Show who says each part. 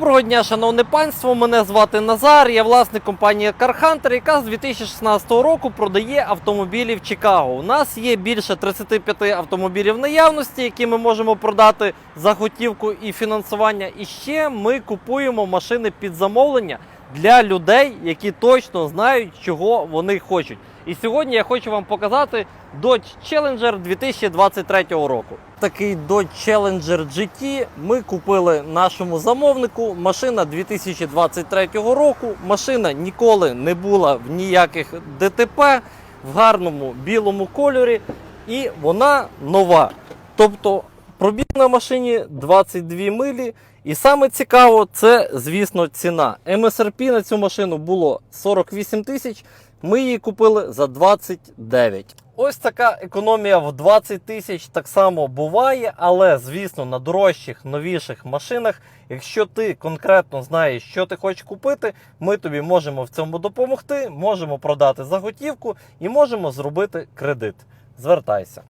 Speaker 1: Доброго дня, шановне панство. Мене звати Назар. Я власник компанії CarHunter, яка з 2016 року продає автомобілі в Чикаго. У нас є більше 35 автомобілів наявності, які ми можемо продати за готівку і фінансування. І ще ми купуємо машини під замовлення для людей, які точно знають, чого вони хочуть. І сьогодні я хочу вам показати Dodge Challenger 2023 року. Такий Dodge Challenger GT ми купили нашому замовнику. Машина 2023 року. Машина ніколи не була в ніяких ДТП в гарному білому кольорі, і вона нова. Тобто пробіг на машині 22 милі. І саме цікаво, це, звісно, ціна. МСРП на цю машину було 48 тисяч. Ми її купили за 29. Ось така економія в 20 тисяч так само буває, але звісно на дорожчих, новіших машинах, якщо ти конкретно знаєш, що ти хочеш купити, ми тобі можемо в цьому допомогти, можемо продати за готівку і можемо зробити кредит. Звертайся.